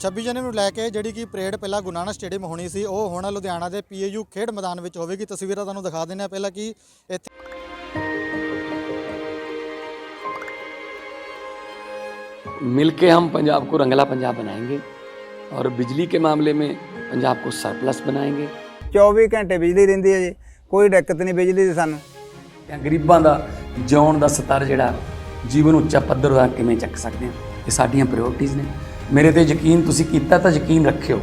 26 ਜਨਵਰੀ ਨੂੰ ਲੈ ਕੇ ਜਿਹੜੀ ਕਿ ਪਰੇਡ ਪਹਿਲਾਂ ਗੁਰੂ ਨਾਨਕ ਸਟੇਡੀਅਮ ਹੋਣੀ ਸੀ ਉਹ ਹੁਣ ਲੁਧਿਆਣਾ ਦੇ ਪੀਏਯੂ ਖੇਡ ਮੈਦਾਨ ਵਿੱਚ ਹੋਵੇਗੀ ਤਸਵੀਰਾਂ ਤੁਹਾਨੂੰ ਦਿਖਾ ਦਿੰਦੇ ਆ ਪਹਿਲਾਂ ਕਿ ਇੱਥੇ मिलके हम पंजाब को रंगला पंजाब बनाएंगे और बिजली के मामले में पंजाब को सरप्लस बनाएंगे 24 ਘੰਟੇ ਬਿਜਲੀ ਰਹਿੰਦੀ ਹੈ ਜੀ ਕੋਈ ਦਿੱਕਤ ਨਹੀਂ ਬਿਜਲੀ ਦੀ ਸਾਨੂੰ ਜਾਂ ਗਰੀਬਾਂ ਦਾ ਜਿਉਣ ਦਾ ਸਤਰ ਜਿਹੜਾ ਜੀਵਨ ਉੱਚਾ ਪੱਧਰ ਦਾ ਕਿਵੇਂ ਚੱਕ ਸਕਦੇ ਹਾਂ ਇਹ ਸਾਡੀਆਂ ਪ੍ਰਾਇੋਰਟੀਆਂ ਨੇ ਮੇਰੇ ਤੇ ਯਕੀਨ ਤੁਸੀਂ ਕੀਤਾ ਤਾਂ ਯਕੀਨ ਰੱਖਿਓ।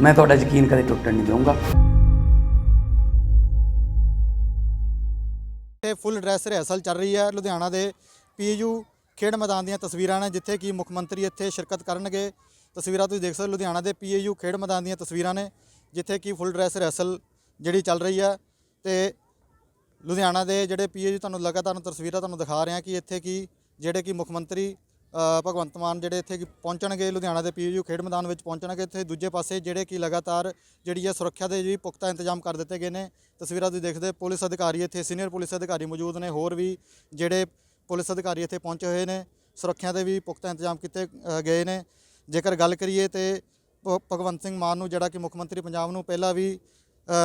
ਮੈਂ ਤੁਹਾਡਾ ਯਕੀਨ ਕਦੇ ਟੁੱਟਣ ਨਹੀਂ ਦਊਂਗਾ। ਇੱਥੇ ਫੁੱਲ ਡਰੈਸ ਰਿਹਰਸਲ ਚੱਲ ਰਹੀ ਹੈ ਲੁਧਿਆਣਾ ਦੇ ਪੀਯੂ ਖੇਡ ਮੈਦਾਨ ਦੀਆਂ ਤਸਵੀਰਾਂ ਨੇ, ਜਿੱਥੇ ਕਿ ਮੁੱਖ ਮੰਤਰੀ ਇੱਥੇ ਸ਼ਿਰਕਤ ਕਰਨਗੇ। ਤਸਵੀਰਾਂ ਤੁਸੀਂ ਦੇਖ ਸਕਦੇ ਲੁਧਿਆਣਾ ਦੇ ਪੀਯੂ ਖੇਡ ਮੈਦਾਨ ਦੀਆਂ ਤਸਵੀਰਾਂ ਨੇ, ਜਿੱਥੇ ਕਿ ਫੁੱਲ ਡਰੈਸ ਰਿਹਰਸਲ ਜਿਹੜੀ ਚੱਲ ਰਹੀ ਹੈ। ਤੇ ਲੁਧਿਆਣਾ ਦੇ ਜਿਹੜੇ ਪੀਯੂ, ਤੁਹਾਨੂੰ ਲਗਾਤਾਰ ਤਸਵੀਰਾਂ ਤੁਹਾਨੂੰ ਦਿਖਾ ਰਿਹਾ ਕਿ ਇੱਥੇ ਕੀ, ਜਿਹੜੇ ਕਿ ਮੁੱਖ ਮੰਤਰੀ ਭਗਵੰਤ ਮਾਨ ਜਿਹੜੇ ਇੱਥੇ ਪਹੁੰਚਣਗੇ, ਲੁਧਿਆਣਾ ਦੇ ਪੀਯੂ ਖੇਡ ਮੈਦਾਨ ਵਿੱਚ ਪਹੁੰਚਣਗੇ, ਇੱਥੇ ਦੂਜੇ ਪਾਸੇ ਜਿਹੜੇ ਕਿ ਲਗਾਤਾਰ ਜਿਹੜੀ ਹੈ ਸੁਰੱਖਿਆ ਦੇ ਵੀ ਪੁਖਤਾ ਇੰਤਜ਼ਾਮ ਕਰ ਦਿੱਤੇ ਗਏ ਨੇ। ਤਸਵੀਰਾਂ ਤੁਸੀਂ ਦੇਖਦੇ ਪੁਲਿਸ ਅਧਿਕਾਰੀ ਇੱਥੇ, ਸੀਨੀਅਰ ਪੁਲਿਸ ਅਧਿਕਾਰੀ ਮੌਜੂਦ ਨੇ, ਹੋਰ ਵੀ ਜਿਹੜੇ ਪੁਲਿਸ ਅਧਿਕਾਰੀ ਇੱਥੇ ਪਹੁੰਚੇ ਹੋਏ ਨੇ, ਸੁਰੱਖਿਆ ਦੇ ਵੀ ਪੁਖਤਾ ਇੰਤਜ਼ਾਮ ਕੀਤੇ ਗਏ ਨੇ। ਜੇਕਰ ਗੱਲ ਕਰੀਏ ਤੇ ਭਗਵੰਤ ਸਿੰਘ ਮਾਨ ਨੂੰ ਜਿਹੜਾ ਕਿ ਮੁੱਖ ਮੰਤਰੀ ਪੰਜਾਬ ਨੂੰ ਪਹਿਲਾਂ ਵੀ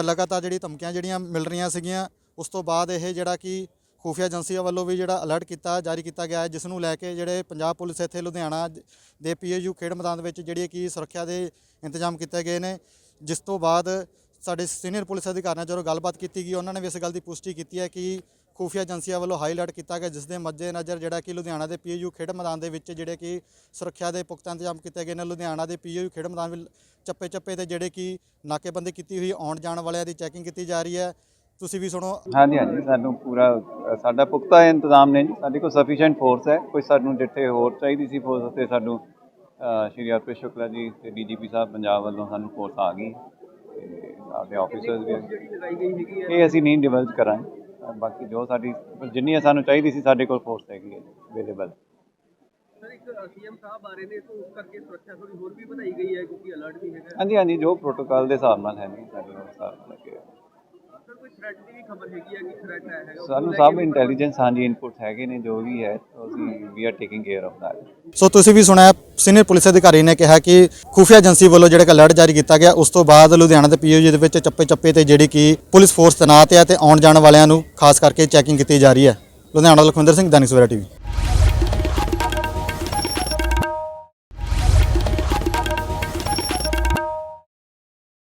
ਲਗਾਤਾਰ ਜਿਹੜੀ ਧਮਕੀਆਂ ਜਿਹੜੀਆਂ ਮਿਲ ਰਹੀਆਂ ਸੀਗੀਆਂ, ਉਸ ਤੋਂ ਬਾਅਦ ਇਹ ਜਿਹੜਾ ਕਿ ਖੂਫੀਆ ਏਜੰਸੀਆਂ ਵੱਲੋਂ ਵੀ ਜਿਹੜਾ ਅਲਰਟ ਕੀਤਾ, ਜਾਰੀ ਕੀਤਾ ਗਿਆ ਹੈ ਜਿਸ ਨੂੰ ਲੈ ਕੇ ਜਿਹੜੇ ਪੰਜਾਬ ਪੁਲਿਸ ਇੱਥੇ ਲੁਧਿਆਣਾ ਜ- ਦੇ ਪੀਏਯੂ ਖੇਡ ਮੈਦਾਨ ਵਿੱਚ ਜਿਹੜੀ ਕਿ ਸੁਰੱਖਿਆ ਦੇ ਇੰਤਜ਼ਾਮ ਕੀਤੇ ਗਏ ਨੇ। ਜਿਸ ਤੋਂ ਬਾਅਦ ਸਾਡੇ ਸੀਨੀਅਰ ਪੁਲਿਸ ਅਧਿਕਾਰੀਆਂ ਜਦੋਂ ਗੱਲਬਾਤ ਕੀਤੀ ਗਈ, ਉਹਨਾਂ ਨੇ ਵੀ ਇਸ ਗੱਲ ਦੀ ਪੁਸ਼ਟੀ ਕੀਤੀ ਹੈ ਕਿ ਖੂਫੀਆ ਏਜੰਸੀਆਂ ਵੱਲੋਂ ਹਾਈ ਅਲਰਟ ਕੀਤਾ ਗਿਆ ਜਿਸ ਦੇ ਮੱਦੇਨਜ਼ਰ ਜਿਹੜਾ ਕਿ ਲੁਧਿਆਣਾ ਦੇ ਪੀਏਯੂ ਖੇਡ ਮੈਦਾਨ ਦੇ ਵਿੱਚ ਜਿਹੜੇ ਕਿ ਸੁਰੱਖਿਆ ਦੇ ਪੁਖਤਾ ਇੰਤਜ਼ਾਮ ਕੀਤੇ ਗਏ ਨੇ। ਲੁਧਿਆਣਾ ਦੇ ਪੀਏਯੂ ਖੇਡ ਮੈਦਾਨ ਵਿੱਚ ਚੱਪੇ ਚੱਪੇ ਤੇ ਜਿਹੜੇ ਕਿ ਨਾਕੇਬੰਦੀ ਕੀਤੀ ਹੋਈ ਆਉਣ ਜਾਣ ਵਾਲਿਆਂ ਦੀ ਚੈਕਿੰਗ ਕੀਤੀ ਜਾ ਰਹੀ ਹੈ। ਤੁਸੀਂ ਵੀ ਸੁਣੋ। ਹਾਂਜੀ ਹਾਂਜੀ ਸਾਨੂੰ ਪੂਰਾ ਸਾਡਾ ਪੁਖਤਾ ਇੰਤਜ਼ਾਮ ਨੇ ਜੀ। ਸਾਡੇ ਕੋਲ ਸਫੀਸ਼ੀਐਂਟ ਫੋਰਸ ਹੈ। ਕੋਈ ਸਾਨੂੰ ਜਿੱਥੇ ਹੋਰ ਚਾਹੀਦੀ ਸੀ ਫੋਰਸ ਤੇ ਸਾਨੂੰ ਅ, ਸ਼੍ਰੀ ਅਰਪਿਤ ਸ਼ੁਕਲਾ ਜੀ ਤੇ ਡੀਜੀਪੀ ਸਾਹਿਬ ਪੰਜਾਬ ਵੱਲੋਂ ਸਾਨੂੰ ਫੋਰਸ ਆ ਗਈ। ਤੇ ਆਪਣੇ ਆਫੀਸਰਸ ਵੀ ਇਹ ਅਸੀਂ ਨਹੀਂ ਡਿਵੈਲਪ ਕਰਾਂਗੇ। ਬਾਕੀ ਜੋ ਸਾਡੀ ਜਿੰਨੀ ਸਾਨੂੰ ਚਾਹੀਦੀ ਸੀ ਸਾਡੇ ਕੋਲ ਫੋਰਸ ਹੈਗੀ ਹੈ ਅਵੇਲੇਬਲ ਸਰ ਇੱਕ ਸੀਐਮ ਸਾਹਿਬ ਆ ਰਹੇ ਨੇ ਤਾਂ ਉਸ ਕਰਕੇ ਸੁਰੱਖਿਆ ਥੋੜੀ ਹੋਰ ਵੀ ਵਧਾਈ ਗਈ ਹੈ ਕਿਉਂਕਿ ਅਲਰਟ ਵੀ ਹੈਗਾ ਹਾਂਜੀ ਹਾਂਜੀ ਜੋ ਪ੍ਰੋਟੋਕਾਲ ਦੇ ਹਿਸਾਬ ਨਾਲ ਹੈ ਨਹੀਂ ਸਾਡੇ ਕੋਲ ਹਿਸਾਬ ਨਾਲ ਲੱਗੇਗਾ ਸਾਨੂੰ ਸਭ ਇੰਟੈਲੀਜੈਂਸ ਹਾਂਜੀ ਇਨਪੁਟ ਹੈਗੇ ਨੇ ਜੋ ਵੀ ਹੈ ਅਸੀਂ we are taking care of that so ਤੁਸੀਂ ਵੀ ਸੁਣਿਆ ਸੀਨੀਅਰ ਪੁਲਿਸ ਅਧਿਕਾਰੀ ਨੇ ਕਿਹਾ ਕਿ ਖੂਫੀਆ ਏਜੰਸੀ ਵੱਲੋਂ ਜਿਹੜਾ ਕਿ ਅਲਰਟ ਜਾਰੀ ਕੀਤਾ ਗਿਆ ਉਸ ਤੋਂ ਬਾਅਦ ਲੁਧਿਆਣਾ ਦੇ ਪੀਓਜੀ ਦੇ ਵਿੱਚ ਚੱਪੇ ਚੱਪੇ ਤੇ ਜਿਹੜੀ ਕਿ ਪੁਲਿਸ ਫੋਰਸ ਤੈਨਾਤ ਹੈ ਤੇ ਆਉਣ ਜਾਣ ਵਾਲਿਆਂ ਨੂੰ ਖਾਸ ਕਰਕੇ ਚੈਕਿੰਗ ਕੀਤੀ ਜਾ ਰਹੀ ਹੈ। ਲੁਧਿਆਣਾ ਤੋਂ ਲਖਵਿੰਦਰ ਸਿੰਘ ਦੈਨਿਕ ਸਵੇਰਾ ਟੀਵੀ